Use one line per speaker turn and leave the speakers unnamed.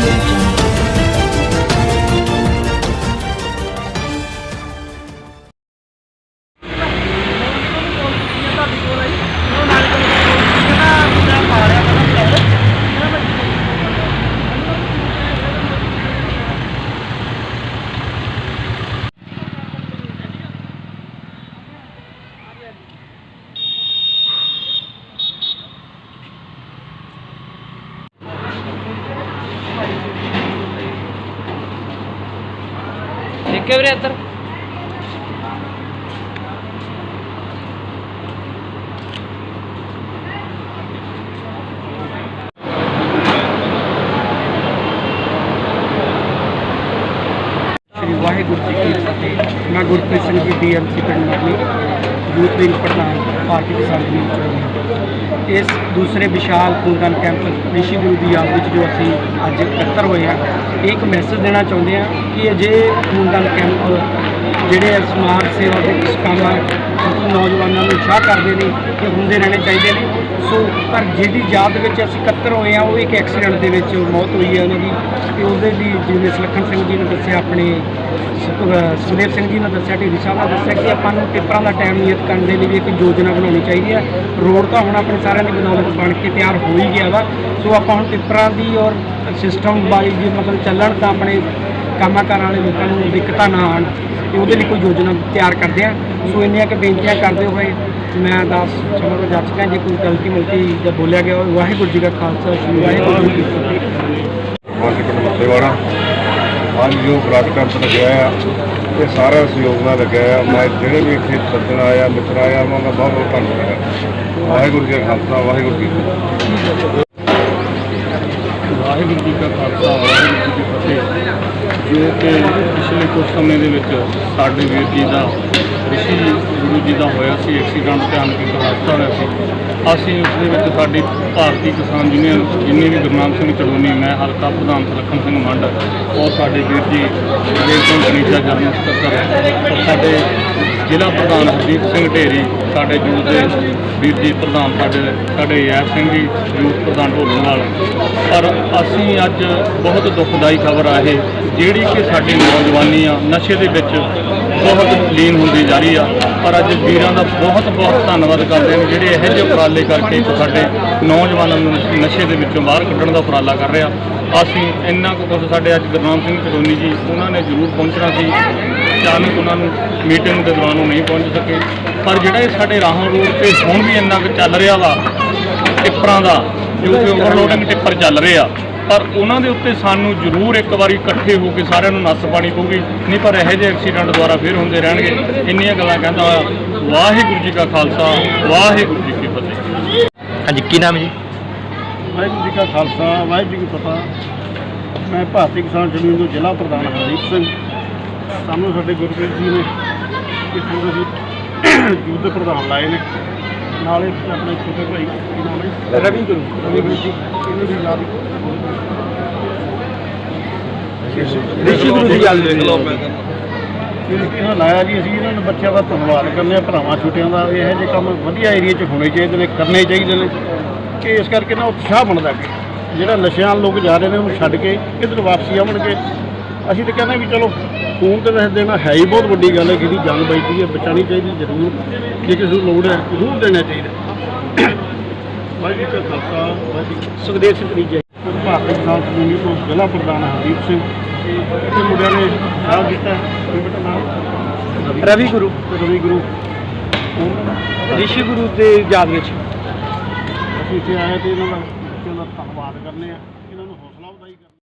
Thank you.
ਦੇਖੇ ਵੀਰੇ ਇੱਧਰ।
ਵਾਹਿਗੁਰੂ ਜੀ ਕੀ ਫਤਿਹ। ਮੈਂ ਗੁਰਪ੍ਰੀਤ ਸਿੰਘ ਜੀ ਡੀਐਮਸੀ ਪਿੰਡ ਨਗਲੀ ਯੂਥ ਵਿੰਗ ਪ੍ਰਧਾਨ ਭਾਰਤੀ ਕਿਸਾਨ ਯੂਨੀਅਨ ਇਸ ਦੂਸਰੇ ਵਿਸ਼ਾਲ ਖੂਨਦਾਨ ਕੈਂਪ ਰਿਸ਼ੀ ਗੁਰੂ ਦੀ ਯਾਦ ਵਿੱਚ ਜੋ ਅਸੀਂ ਅੱਜ ਇਕੱਤਰ ਹੋਏ ਹਾਂ, ਇਹ ਇੱਕ ਮੈਸੇਜ ਦੇਣਾ ਚਾਹੁੰਦੇ ਹਾਂ ਕਿ ਅਜੇ ਖੂਨਦਾਨ ਕੈਂਪ ਜਿਹੜੇ ਆ ਸਮਾਜ ਸੇਵਾ ਦੇ ਕੰਮ, ਨੌਜਵਾਨਾਂ ਨੂੰ ਉਤਸ਼ਾਹ ਕਰਦੇ ਨੇ ਕਿ ਹੁੰਦੇ ਰਹਿਣੇ ਚਾਹੀਦੇ ਨੇ। ਸੋ ਪਰ ਜਿਹਦੀ ਯਾਦ ਵਿੱਚ ਅਸੀਂ ਇਕੱਤਰ ਹੋਏ ਆ ਉਹ ਇੱਕ ਐਕਸੀਡੈਂਟ ਦੇ ਵਿੱਚ ਮੌਤ ਹੋਈ ਹੈ ਉਹਨਾਂ ਦੀ ਤੇ ਉਹਦੇ ਲਈ ਜਿਵੇਂ ਸੁਲੱਖਣ ਸਿੰਘ ਜੀ ਨੇ ਦੱਸਿਆ, ਆਪਣੇ ਸੁਖਦੇਵ ਸਿੰਘ ਜੀ ਨੇ ਦੱਸਿਆ ਢੀਰੀ ਸਾਹਿਬ ਨੇ ਦੱਸਿਆ ਕਿ ਆਪਾਂ ਨੂੰ ਪੇਪਰਾਂ ਦਾ ਟਾਈਮ ਨਿਯਤ ਕਰਨ ਦੇ ਲਈ ਵੀ ਇੱਕ ਯੋਜਨਾ ਬਣਾਉਣੀ ਚਾਹੀਦੀ ਹੈ। ਰੋਡ ਤਾਂ ਹੁਣ ਆਪਣੇ ਸਾਰਿਆਂ ਦੀ ਬਦੌਲਤ ਬਣ ਕੇ ਤਿਆਰ ਹੋ ਹੀ ਗਿਆ ਵਾ। ਸੋ ਆਪਾਂ ਹੁਣ ਪੇਪਰਾਂ ਦੀ ਔਰ ਸਿਸਟਮ ਬਾਈ ਜੇ ਮਤਲਬ ਚੱਲਣ ਤਾਂ ਆਪਣੇ ਕੰਮਾਂ ਕਾਰਾਂ ਵਾਲੇ ਲੋਕਾਂ ਨੂੰ ਦਿੱਕਤਾਂ ਨਾ ਆਉਣ, ਤੇ ਉਹਦੇ ਲਈ ਕੋਈ ਯੋਜਨਾ ਤਿਆਰ ਕਰਦੇ ਆ ਸੋ ਇੰਨੀਆਂ ਕਿ ਬੇਨਤੀਆਂ ਕਰਦੇ ਹੋਏ ਮੈਂ ਦਾਸ ਸਮਾਂ ਤੋਂ ਜਾ ਕੋਈ ਗਲਤੀ ਮਲਤੀ ਜਾਂ ਬੋਲਿਆ ਗਿਆ ਵਾਹਿਗੁਰੂ ਜੀ ਕਾ ਖਾਲਸਾ ਸ੍ਰੀ ਵਾਹਿਗੁਰੂ ਜੀ ਕੀ ਫਤਿਹ।
ਪਿੰਡ ਮੱਤੇਵਾੜਾ ਅੱਜ ਜੋ ਬਰਾਡ ਕੈਂਪ ਲੱਗਿਆ ਆ ਇਹ ਸਾਰਾ ਸਹਿਯੋਗ ਨਾਲ ਲੱਗਿਆ ਆ। ਮੈਂ ਜਿਹੜੇ ਵੀ ਇੱਥੇ ਸੱਜਣ ਆਇਆ ਮਿੱਤਰ ਆਇਆ ਉਹਨਾਂ ਦਾ ਬਹੁਤ ਬਹੁਤ ਧੰਨਵਾਦ ਹੈ ਵਾਹਿਗੁਰੂ ਜੀ ਕਾ ਖਾਲਸਾ ਵਾਹਿਗੁਰੂ ਜੀ ਕੀ ਫਤਿਹ।
ਵਾਹਿਗੁਰੂ ਜੀ ਕਾ ਖਾਲਸਾ ਵਾਹਿਗੁਰੂ ਜੀ ਕੀ ਫਤਿਹ। ਜੋ ਕਿ ਪਿਛਲੇ ਕੁਝ ਸਮੇਂ ਦੇ ਵਿੱਚ ਸਾਡੇ ਵੀਰ ਜੀ ਦਾ ਰਿਸ਼ੀ ਜੀ ਦਾ ਹੋਇਆ ਸੀ ਐਕਸੀਡੈਂਟ ਧਿਆਨ ਕੀ ਹਾਦਸਾ ਹੋਇਆ ਸੀ। ਅਸੀਂ ਉਸ ਦੇ ਵਿੱਚ ਸਾਡੀ ਭਾਰਤੀ ਕਿਸਾਨ ਯੂਨੀਅਨ, ਜਿੰਨੇ ਵੀ ਗੁਰਨਾਮ ਸਿੰਘ ਚੜੂਨੀ, ਮੈਂ ਹਲਕਾ ਪ੍ਰਧਾਨ ਸੁਲੱਖਣ ਸਿੰਘ ਮੰਡ ਔਰ ਸਾਡੇ ਵੀਰ ਜੀ ਦੇਵ ਸਿੰਘ ਕਨੀਜਾ ਜਨਰਲ ਸਕੱਤਰ ਸਾਡੇ ਜ਼ਿਲ੍ਹਾ ਪ੍ਰਧਾਨ ਹਰਦੀਪ ਸਿੰਘ ਢੇਰੀ, ਸਾਡੇ ਯੂਥ ਦੇ ਵੀਰ ਜੀ ਪ੍ਰਧਾਨ ਸਾਡੇ ਸਾਡੇ ਯਾਰ ਸਿੰਘ ਜੀ, ਯੂਥ ਪ੍ਰਧਾਨ ਢੋਲੂਵਾਲ ਪਰ ਅਸੀਂ ਅੱਜ ਬਹੁਤ ਦੁਖਦਾਈ ਖਬਰ ਆ ਇਹ, ਜਿਹੜੀ ਕਿ ਸਾਡੀ ਨੌਜਵਾਨੀ ਆ, ਨਸ਼ੇ ਦੇ ਵਿੱਚ ਬਹੁਤ ਲੀਨ ਹੁੰਦੀ ਜਾ ਰਹੀ ਆ। ਪਰ ਅੱਜ ਵੀਰਾਂ ਦਾ ਬਹੁਤ ਬਹੁਤ ਧੰਨਵਾਦ ਕਰਦੇ ਨੇ ਜਿਹੜੇ ਇਹੋ ਜਿਹੇ ਉਪਰਾਲੇ ਕਰਕੇ ਸਾਡੇ ਨੌਜਵਾਨਾਂ ਨੂੰ ਨਸ਼ੇ ਦੇ ਵਿੱਚੋਂ ਬਾਹਰ ਕੱਢਣ ਦਾ ਉਪਰਾਲਾ ਕਰ ਰਿਹਾ। ਅਸੀਂ ਇੰਨਾ ਕੁ ਕੁਛ ਸਾਡੇ ਅੱਜ ਗੁਰਨਾਮ ਸਿੰਘ ਕਲੋਨੀ ਜੀ, ਉਹਨਾਂ ਨੇ ਜ਼ਰੂਰ ਪਹੁੰਚਣਾ ਸੀ। ਅਚਾਨਕ ਉਹਨਾਂ ਨੂੰ ਮੀਟਿੰਗ ਦੇ ਦੌਰਾਨ ਉਹ ਨਹੀਂ ਪਹੁੰਚ ਸਕੇ। ਪਰ ਜਿਹੜਾ ਇਹ ਸਾਡੇ ਰਾਹੋਂ ਰੋਡ ਤੇ ਹੁਣ ਵੀ ਇੰਨਾ ਕੁ ਚੱਲ ਰਿਹਾ ਵਾ, ਟਿੱਪਰਾਂ ਦਾ, ਜੋ ਕਿ ਓਵਰਲੋਡਿੰਗ ਟਿੱਪਰ ਚੱਲ ਰਹੇ ਆ ਪਰ ਉਹਨਾਂ ਦੇ ਉੱਤੇ ਸਾਨੂੰ ਜ਼ਰੂਰ ਇੱਕ ਵਾਰੀ ਇਕੱਠੇ ਹੋ ਕੇ ਸਾਰਿਆਂ ਨੂੰ ਨੱਸ ਪਾਣੀ ਪਊਗੀ। ਨਹੀਂ ਪਰ ਇਹੋ ਜਿਹੇ ਐਕਸੀਡੈਂਟ ਦੁਆਰਾ ਫੇਰ ਹੁੰਦੇ ਰਹਿਣਗੇ। ਇੰਨੀਆਂ ਗੱਲਾਂ ਕਹਿੰਦਾ ਹੋਇਆ ਵਾਹਿਗੁਰੂ ਜੀ ਕਾ ਖਾਲਸਾ ਵਾਹਿਗੁਰੂ ਜੀ ਕੀ ਫਤਿਹ।
ਹਾਂਜੀ ਕੀ ਨਾਮ ਜੀ?
ਵਾਹਿਗੁਰੂ ਜੀ ਕਾ ਖਾਲਸਾ ਵਾਹਿਗੁਰੂ ਜੀ ਕੀ ਫਤਿਹ। ਮੈਂ ਭਾਰਤੀ ਕਿਸਾਨ ਯੂਨੀਅਨ ਤੋਂ ਜ਼ਿਲ੍ਹਾ ਪ੍ਰਧਾਨ ਹਰਦੀਪ ਸਿੰਘ। ਸਾਨੂੰ ਸਾਡੇ ਗੁਰਪ੍ਰੀਤ ਜੀ ਨੇ ਇੱਥੋਂ ਦੇ ਯੂਥ ਦੇ ਪ੍ਰਧਾਨ ਲਾਏ ਨੇ। ਨਾਲੇ ਆਪਣੇ ਛੋਟੇ ਭਾਈ ਕੀ ਨਾਮ ਹੈ? ਰਵੀ ਗੁਰੂ। ਰਵੀ ਗੁਰੂ ਜੀ ਇਹਨੂੰ ਵੀ ਯਾਦ
ਰਿਸ਼ੀ ਗੁਰੂ ਦੀ ਯਾਦ ਵਿੱਚ
ਇਹਨਾਂ ਲਾਇਆ ਜੀ ਅਸੀਂ ਇਹਨਾਂ ਨੂੰ ਬੱਚਿਆਂ ਦਾ ਧੰਨਵਾਦ ਕਰਨੇ ਆ ਭਰਾਵਾਂ ਛੋਟਿਆਂ ਦਾ। ਇਹੋ ਜਿਹੇ ਕੰਮ ਵਧੀਆ ਏਰੀਆ 'ਚ ਹੋਣੇ ਚਾਹੀਦੇ ਨੇ ਕਰਨੇ ਚਾਹੀਦੇ ਨੇ ਕਿ ਇਸ ਕਰਕੇ ਨਾ ਉਤਸ਼ਾਹ ਬਣਦਾ ਕਿ ਜਿਹੜਾ ਨਸ਼ਿਆਂ ਲੋਕ ਜਾ ਰਹੇ ਨੇ ਉਹਨੂੰ ਛੱਡ ਕੇ ਇੱਧਰ ਵਾਪਸੀ ਆਉਣਗੇ। ਅਸੀਂ ਤਾਂ ਕਹਿੰਦੇ ਵੀ ਚਲੋ ਖੂਨ ਤੇ ਵੈਸੇ ਦੇਣਾ ਹੈ ਹੀ ਬਹੁਤ ਵੱਡੀ ਗੱਲ ਹੈ ਜਿਹਦੀ ਜਾਨ ਬਚਦੀ ਹੈ ਬਚਾਉਣੀ ਚਾਹੀਦੀ ਜ਼ਰੂਰ। ਜੇ ਕਿਸੇ ਨੂੰ ਲੋੜ ਹੈ ਜ਼ਰੂਰ ਦੇਣਾ ਚਾਹੀਦਾ। ਵਾਹਿਗੁਰੂ ਜੀ ਕਾ ਖਾਲਸਾ ਵਾਹਿਗੁਰੂ ਜੀ
ਸੁਖਦੇਵ ਸਿੰਘ ਜੀ।
ਭਾਰਤੀ ਕਿਸਾਨ ਤੋਂ ਜ਼ਿਲ੍ਹਾ ਪ੍ਰਧਾਨ ਹਰਦੀਪ ਸਿੰਘ। ਇਹ ਮੁੰਡਿਆਂ ਨੇ ਸਾਹ ਦਿੱਤਾ ਕੋਈ ਬੇਟਾ ਨਾਮ
ਰਵੀ ਗੁਰੂ।
ਰਵੀ ਗੁਰੂ।
ਰਿਸ਼ੀ ਗੁਰੂ ਦੇ ਯਾਦ ਵਿੱਚ।
ਅਸੀਂ ਇੱਥੇ ਆਏ ਤੇ ਇਹਨਾਂ ਦਾ ਧੰਨਵਾਦ ਕਰਨੇ ਆ।